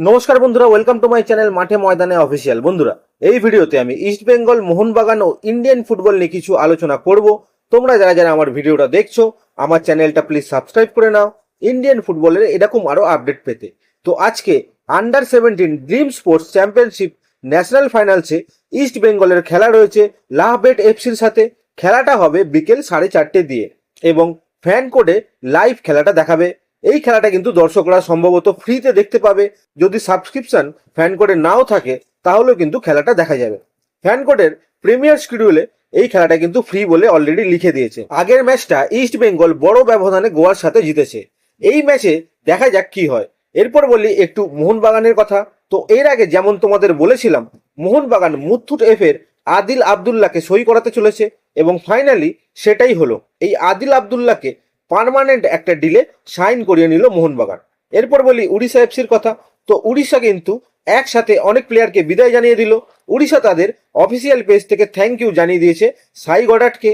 নমস্কার বন্ধুরা welcome to my channel মাঠে ময়দানে অফিসিয়াল বন্ধুরা, এই ভিডিওতে আমি ইস্ট বেঙ্গল মোহনবাগান ও ইন্ডিয়ান ফুটবল নিয়ে কিছু আলোচনা করব। তোমরা যারা যারা আমার ভিডিওটা দেখছ, আমার চ্যানেলটা প্লিজ সাবস্ক্রাইব করে নাও। ইন্ডিয়ান ফুটবলের এরকম আরও আপডেট পেতে। তো আজকে under seventeen dream sports championship national ফাইনালসে East বেঙ্গলের খেলা রয়েছে লাহবেট এফসির সাথে। খেলাটা হবে বিকেল সাড়ে চারটে দিয়ে এবং ফ্যান কোডে লাইভ খেলাটা দেখাবে। এই খেলাটা কিন্তু দর্শকরা সম্ভবত ফ্রিতে দেখতে পাবে। যদি সাবস্ক্রিপশন ফ্যান কোডে নাও থাকে, তাহলেও কিন্তু খেলাটা দেখা যাবে। ফ্যান কোডের প্রিমিয়ার শিডিউলে এই খেলাটা কিন্তু ফ্রি বলে অলরেডি লিখে দিয়েছে। আগের ম্যাচটা ইস্ট বেঙ্গল বড় ব্যবধানে গোয়ার সাথে জিতেছে। এই ম্যাচে দেখা যাক কি হয়। এরপর বলি একটু মোহনবাগানের কথা। তো এর আগে যেমন তোমাদের বলেছিলাম, মোহনবাগান মুথুট এফ এর আদিল আবদুল্লাহকে সই করাতে চলেছে এবং ফাইনালি সেটাই হলো। এই আদিল আবদুল্লাহকে পার্মানেন্ট একটা ডিলে সাইন করিয়ে নিল মোহনবাগান। এরপর বলি উড়িষ্যা এফসির কথা। তো উড়িষ্যা কিন্তু একসাথে অনেক প্লেয়ারকে বিদায় জানিয়ে দিল। উড়িষ্যা তাদের অফিসিয়াল পেজ থেকে থ্যাংক ইউ জানিয়ে দিয়েছে সাই গডাটকে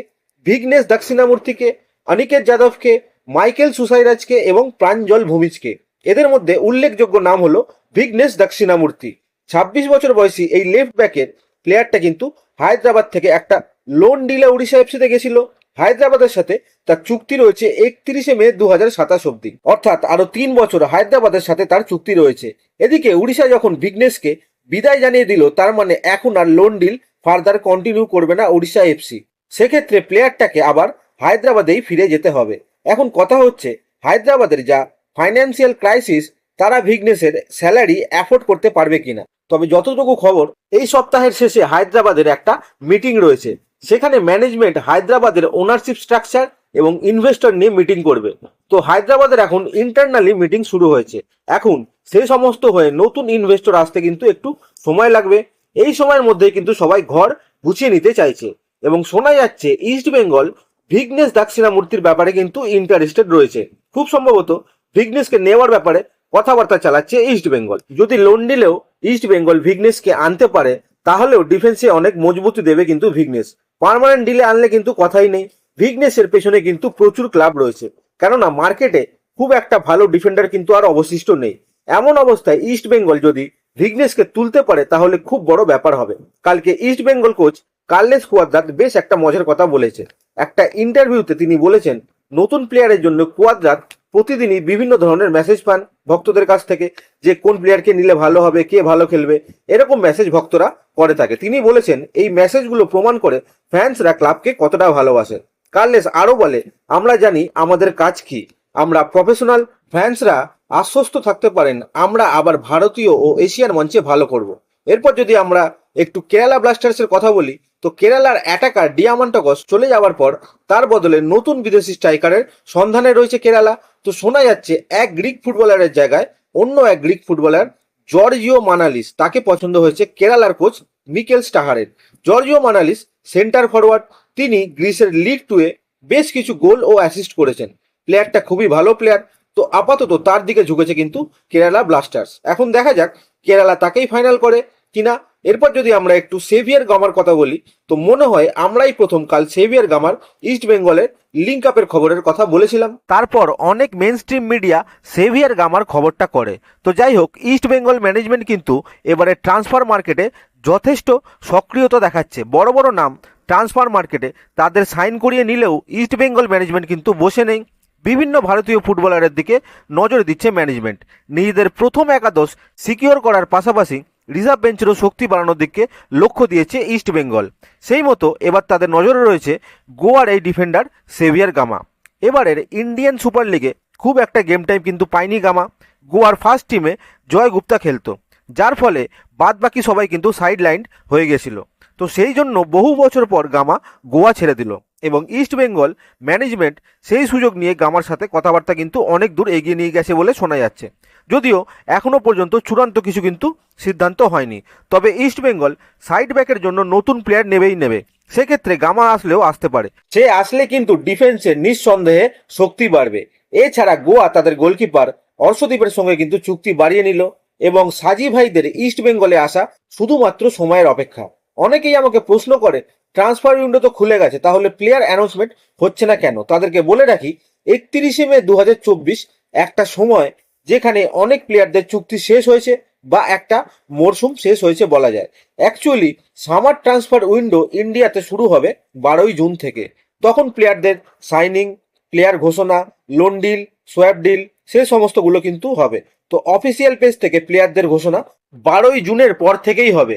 ভিগনেশ দক্ষিণামূর্তিকে অনিকেত যাদবকে মাইকেল সুসাইরাজকে এবং প্রাঞ্জল ভূমিজকে এদের মধ্যে উল্লেখযোগ্য নাম হলো ভিগনেশ দক্ষিণামূর্তি ছাব্বিশ বছর বয়সী এই লেফট ব্যাকের প্লেয়ারটা কিন্তু হায়দ্রাবাদ থেকে একটা লোন ডিলে উড়িষ্যা এফসিতে গেছিল। হায়দ্রাবাদের সাথে তার চুক্তি রয়েছে একত্রিশে মে দু হাজার সাতাশ অব্দি অর্থাৎ আরও তিন বছর হায়দ্রাবাদের সাথে তার চুক্তি রয়েছে। এদিকে উড়িষ্যা যখন বিঘ্নেশকে বিদায় জানিয়ে দিল, তার মানে এখন আর লোন ডিল ফার্দার কন্টিনিউ করবে না উড়িষ্যা এফসি। সেক্ষেত্রে প্লেয়ারটাকে আবার হায়দ্রাবাদেই ফিরে যেতে হবে। এখন কথা হচ্ছে, হায়দ্রাবাদের যা ফাইন্যান্সিয়াল ক্রাইসিস, তারা ভিগনেসের স্যালারি অ্যাফোর্ড করতে পারবে কিনা। তবে যতটুকু খবর, এই সপ্তাহের শেষে হায়দ্রাবাদের একটা মিটিং রয়েছে। সেখানে ম্যানেজমেন্ট হায়দ্রাবাদের ওনারশিপ স্ট্রাকচার এবং ইনভেস্টর নিয়ে মিটিং করবে। তো হায়দ্রাবাদের এখন ইন্টারনালি মিটিং শুরু হয়েছে। এখন সেই সমস্ত হয়ে নতুন ইনভেস্টর আসতে কিন্তু একটু সময় লাগবে। এই সময়ের মধ্যে কিন্তু সবাই ঘর গুছিয়ে নিতে চাইছে এবং শোনা যাচ্ছে ইস্ট বেঙ্গল ভিগনেস দাক্ষিণামূর্তির ব্যাপারে কিন্তু ইন্টারেস্টেড রয়েছে। খুব সম্ভবত ভিগনেসকে নেওয়ার ব্যাপারে কথাবার্তা চালাচ্ছে ইস্ট বেঙ্গল যদি লোন নিলেও ইস্ট বেঙ্গল ভিগনেসকে আনতে পারে, তাহলেও ডিফেন্সে অনেক মজবুতি দেবে কিন্তু ভিগনেস পার্মানেন্ট ডিলে আনলে কিন্তু কথাই নেই। ভিগনেসের পেছনে কিন্তু প্রচুর ক্লাব রয়েছে। কেননা মার্কেটে খুব একটা ভালো ডিফেন্ডার কিন্তু আর অবশিষ্ট নেই। এমন অবস্থায় ইস্ট বেঙ্গল যদি ভিগনেসকে তুলতে পারে, তাহলে খুব বড় ব্যাপার হবে। কালকে East Bengal coach Carles Cuadrat বেশ একটা মজার কথা বলেছে। একটা ইন্টারভিউতে তিনি বলেছেন, নতুন প্লেয়ারের জন্য কুয়াদ্রাত প্রতিদিনই বিভিন্ন ধরনের মেসেজ পান। ভক্তদের কাছ থেকে যে কোন প্লেয়ারকে নিলে ভালো হবে, কে ভালো খেলবে, এরকম মেসেজ ভক্তরা করে থাকে। তিনি বলেছেন, এই মেসেজগুলো প্রমাণ করে ফ্যান্সরা ক্লাবকে কতটা ভালোবাসে। কার্লেস আরও বলে, আমরা জানি আমাদের কাজ কি। আমরা প্রফেশনাল ফ্যান্সরা আশ্বস্ত থাকতে পারেন। আমরা আবার ভারতীয় ও এশিয়ার মঞ্চে ভালো করব। এরপর যদি আমরা একটু কেরালা ব্লাস্টার্সের কথা বলি, তো কেরালার অ্যাটাকার ডিয়ামান্টাকস চলে যাওয়ার পর তার বদলে নতুন বিদেশি স্ট্রাইকারের সন্ধানে রয়েছে কেরালা। তো শোনা যাচ্ছে এক গ্রিক ফুটবলারের জায়গায় অন্য এক গ্রিক ফুটবলার জর্জিও মানালিস, তাকে পছন্দ হয়েছে কেরালার কোচ মিকেল স্টাহারের। জর্জিও মানালিস, সেন্টার ফরওয়ার্ড, তিনি গ্রিসের লিগ টুয়ে বেশ কিছু গোল ও অ্যাসিস্ট করেছেন। প্লেয়ারটা খুবই ভালো প্লেয়ার, তো আপাতত তার দিকে ঝুঁকেছে কিন্তু কেরালা ব্লাস্টার্স। এখন দেখা যাক কেরালা তাকেই ফাইনাল করে কিনা। এরপর যদি আমরা একটু সেভিয়ার গামার কথা বলি, তো মনে হয় আমরাই প্রথম কাল সেভিয়ার গামার ইস্ট বেঙ্গলের লিঙ্ক আপের খবরের কথা বলেছিলাম। তারপর অনেক মেন স্ট্রিম মিডিয়া সেভিয়ার গামার খবরটা করে। তো যাই হোক ইস্ট বেঙ্গল ম্যানেজমেন্ট কিন্তু এবারে ট্রান্সফার মার্কেটে যথেষ্ট সক্রিয়তা দেখাচ্ছে। বড় বড় নাম ট্রান্সফার মার্কেটে তাদের সাইন করিয়ে নিলেও ইস্ট বেঙ্গল ম্যানেজমেন্ট কিন্তু বসে নেই। বিভিন্ন ভারতীয় ফুটবলারের দিকে নজর দিচ্ছে ম্যানেজমেন্ট নিজেদের প্রথম একাদশ সিকিওর করার পাশাপাশি রিজার্ভ বেঞ্চেরও শক্তি বাড়ানোর দিকে লক্ষ্য দিয়েছে ইস্ট বেঙ্গল। সেই মতো এবার তাদের নজরে রয়েছে গোয়ার এই ডিফেন্ডার সেভিয়ার গামা। এবারের ইন্ডিয়ান সুপার লিগে খুব একটা গেম টাইম কিন্তু পায়নি গামা। গোয়ার ফার্স্ট টিমে জয় গুপ্তা খেলতো, যার ফলে বাদ বাকি সবাই কিন্তু সাইড লাইন হয়ে গেছিল। তো সেই জন্য বহু বছর পর গামা গোয়া ছেড়ে দিল। এবং ইস্ট বেঙ্গল ম্যানেজমেন্ট সেই সুযোগ নিয়ে গামার সাথে কথাবার্তা কিন্তু অনেক দূর এগিয়ে নিয়ে গেছে বলে শোনা যাচ্ছে। যদিও এখনও পর্যন্ত চূড়ান্ত কিছু কিন্তু সিদ্ধান্ত হয়নি। তবে ইস্ট বেঙ্গল সাইড ব্যাকের জন্য নতুন প্লেয়ার নেবেই নেবে। সেক্ষেত্রে গামা আসলেও আসতে পারে। সে আসলে কিন্তু ডিফেন্সে নিঃসন্দেহে শক্তি বাড়বে। এছাড়া গোয়া তাদের গোলকিপার অর্শদীপের সঙ্গে কিন্তু চুক্তি বাড়িয়ে নিল এবং সাজি ভাইদের ইস্ট বেঙ্গলে আসা শুধুমাত্র সময়ের অপেক্ষা। অনেকেই আমাকে প্রশ্ন করে ট্রান্সফার উইন্ডো তো খুলে গেছে, তাহলে প্লেয়ার অ্যানাউন্সমেন্ট হচ্ছে না কেন? তাদেরকে বলে রাখি, একত্রিশে মে দু হাজার চব্বিশ একটা সময় যেখানে অনেক প্লেয়ারদের চুক্তি শেষ হয়েছে বা একটা মরশুম শেষ হয়েছে বলা যায়। অ্যাকচুয়ালি সামার ট্রান্সফার উইন্ডো ইন্ডিয়াতে শুরু হবে বারোই জুন থেকে। তখন প্লেয়ারদের সাইনিং প্লেয়ার ঘোষণা লোন ডিল সোয়াপ ডিল সেই সমস্তগুলো কিন্তু হবে। তো অফিসিয়াল পেজ থেকে প্লেয়ারদের ঘোষণা বারোই জুনের পর থেকেই হবে।